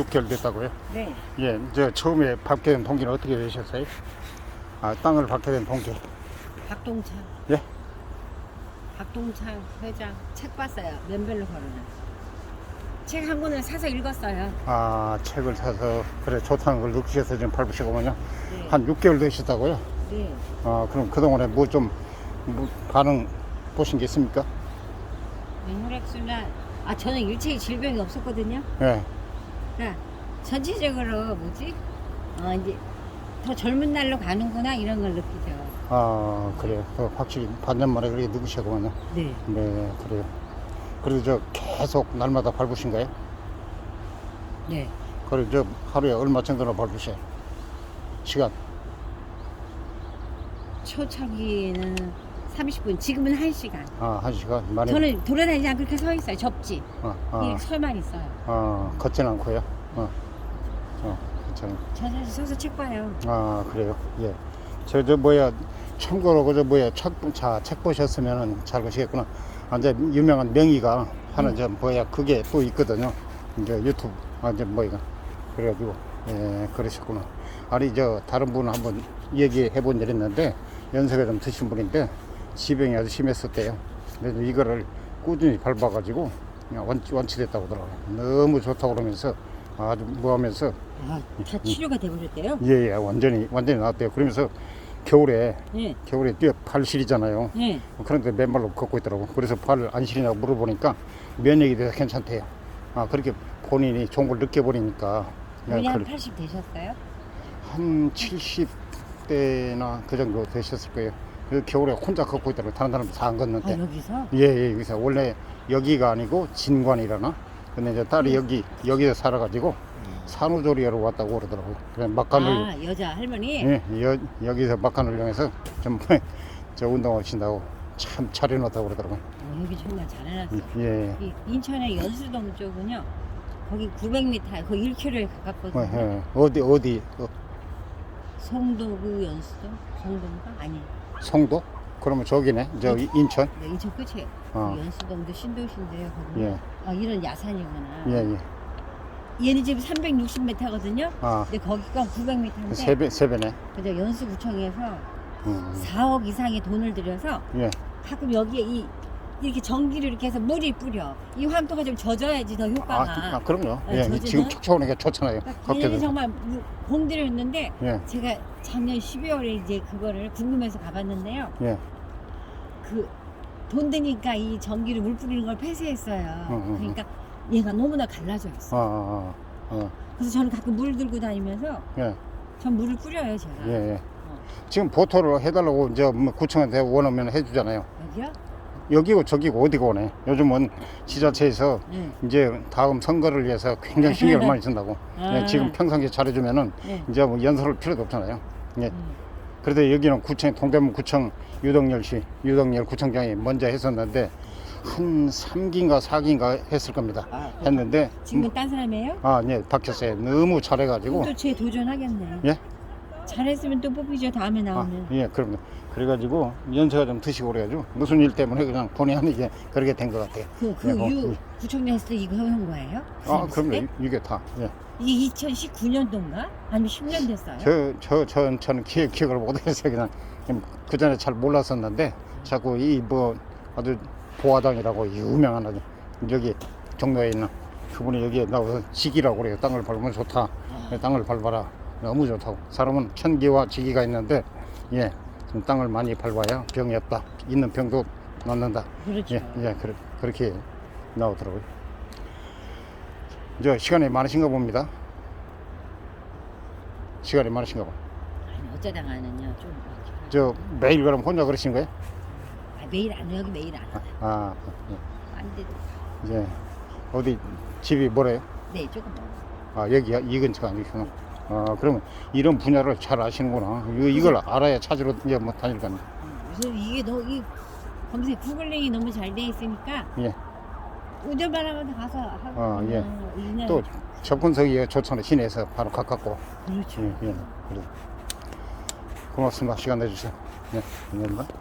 6개월 됐다고요? 네. 예, 저 처음에 받게 된 동기는 어떻게 되셨어요? 아, 땅을 받게 된 동기. 박동창. 예? 박동창 회장 책 봤어요. 면별로 걸어놔. 책한 권을 사서 읽었어요. 아, 책을 사서 그래 좋다는 걸 느끼셔서 지금 밟으시고만요. 네. 한 6개월 되셨다고요? 네. 아, 그럼 그동안에 뭐좀 뭐 반응 보신 게 있습니까? 혈액순환. 아 저는 일체의 질병이 없었거든요. 예. 그러니까 전체적으로 뭐지? 어 이제 더 젊은 날로 가는구나 이런 걸 느끼죠. 아, 그래요. 그 확실히 반년 만에 그렇게 느끼시고만요. 네. 네, 그래요. 그래도 저 계속 날마다 밟으신 거예요? 네. 그래, 저 하루에 얼마 정도나 밟으셔요? 시간? 초창기는 30분, 지금은 1시간. 아, 한 시간 만에? 저는 돌아다니지 않고 이렇게 서 있어요. 접지. 아, 아, 이 서만 있어요. 아, 걷진 않고요. 어, 어, 괜찮아요. 저 사실 서서 책 봐요. 아, 그래요. 예. 저, 저, 뭐야, 참고로, 그저, 뭐야, 책, 자, 책 보셨으면은 잘 보시겠구나. 아, 이제 유명한 명의가 하나, 저, 뭐야, 그게 또 있거든요. 이제 유튜브, 아, 이제 뭐야. 그래가지고, 예, 그러셨구나. 아니, 저, 다른 분 한번 얘기해 본 일 있는데, 연세가 좀 드신 분인데, 지병이 아주 심했었대요. 그래서 이거를 꾸준히 밟아가지고, 완치, 완치됐다고 하더라고요. 너무 좋다고 그러면서, 아주 뭐 하면서, 아, 다 치료가 돼버렸대요? 예, 예, 완전히, 완전히 나왔대요. 그러면서 겨울에, 네. 겨울에 뛰어 팔 시리잖아요. 네. 그런데 맨발로 걷고 있더라고. 그래서 팔안 시리냐고 물어보니까 면역이 돼서 괜찮대요. 아, 그렇게 본인이 좋은 걸 느껴버리니까. 본인 한 그- 80 되셨어요? 한 70대나 그 정도 되셨을 거예요. 그 겨울에 혼자 걷고 있더라고. 다른 사람 다안 아, 걷는데. 여기서? 예, 예, 여기서. 원래 여기가 아니고 진관이라나? 근데 이제 딸이 여기, 여기서 살아가지고 산후조리하러 왔다고 그러더라고. 그래, 막간을. 아, 여자 할머니? 예, 여, 여기서 막간을 이용해서 좀 저 운동하신다고 참 차려놨다고 그러더라고요. 어, 여기 정말 잘해놨어. 예, 이 인천의 연수동 쪽은요, 거기 900m, 거의 1km에 어, 가깝거든요. 예. 어디, 어디, 어, 송도구 연수동? 송도인가? 아니, 송도? 그러면 저기네, 저 이- 인천? 네, 인천 끝이에요. 어. 그 연수동도 신도시인데요, 거기. 예, 아, 이런 야산이구나. 예, 예. 얘네 집이 360m거든요. 아, 근데 거기가 900m인데, 세 배, 세 배네. 그저 연수구청에서 음, 4억 이상의 돈을 들여서 예, 가끔 여기에 이 이렇게 전기를 이렇게 해서 물이 뿌려. 이 황토가 좀 젖어야지 더 아, 효과가. 아, 그럼요. 네, 예, 저지는? 지금 촉촉하니까 좋잖아요. 그러니까 얘는. 정말 무- 공들여 있는데 예, 제가 작년 12월에 이제 그거를 궁금해서 가봤는데요. 예, 그 돈 드니까 이 전기를 물 뿌리는 걸 폐쇄했어요. 응, 응, 응. 그러니까 얘가 너무나 갈라져 아, 있어. 아, 아, 어, 그래서 저는 가끔 물 들고 다니면서 예, 전 물을 뿌려요, 제가. 예, 예. 지금 보토를 해달라고 이제 뭐 구청한테 원하면 해주잖아요. 여기요? 여기고 저기고 어디고 오네. 요즘은 지자체에서 네. 이제 다음 선거를 위해서 굉장히 신경을 많이 쓴다고. 아. 예, 지금 평상시에 잘해주면은 네. 이제 뭐 연설할 필요도 없잖아요. 예. 음. 그래도 여기는 구청, 동대문 구청 유덕열 씨, 유덕열 구청장이 먼저 했었는데 한 3기인가 4기인가 했을 겁니다. 아, 했는데 지금은 딴 사람이에요? 아, 예, 박혔어요. 너무 잘해가지고. 또 제 도전하겠네. 예? 잘했으면 또 뽑히죠, 다음에 아, 나오면. 예, 그럼요. 그래가지고 연세가 좀 드시고 그래가지고 무슨 일 때문에 그냥 본의 아니게 그렇게 된 것 같아요. 그, 그 예, 뭐, 유, 구청장 했을 때 이거 해온 거예요? 아, 그 그럼요. 이- 이게 다. 예. 이게 2019년도인가? 아니면 10년 됐어요? 저, 저, 저, 저는 기억, 기억을 못했어요. 그냥 그 전에 잘 몰랐었는데 자꾸 이 뭐 아주 보화당이라고 유명한 아주 여기 종로에 있는 그분이 여기에 나와서 직이라고 그래요. 땅을 밟으면 좋다. 땅을 밟아라. 너무 좋다고. 사람은 천기와 지기가 있는데 예, 좀 땅을 많이 밟아야 병이 없다. 있는 병도 낫는다. 그렇죠. 예, 예, 그래, 그렇게 나오더라고요. 저 시간이 많으신가 봅니다. 시간이 많으신가 봐. 아니, 어쩌다가는요, 좀. 저 매일 그럼 혼자 그러신 거예요? 아, 매일 안 해, 여기 매일 안 해. 아, 안 돼도. 예. 이제 어디 집이 뭐래요? 네, 조금 먹어. 아 여기야 이 근처가 아니구나. 아 그러면 이런 분야를 잘 아시는구나. 이거 이걸 알아야 찾으러 이제 뭐 다닐 거 아니에요. 그래서 이게 너, 이 검색 구글링이 너무 잘 돼 있으니까 예. 운전만 하면 가서 하고. 아, 예. 그냥 그냥 또 접근석이 좋잖아요. 시내에서 바로 가깝고. 그렇죠. 예, 예. 그래. 고맙습니다. 시간 내주세요. 예, 감사합니다.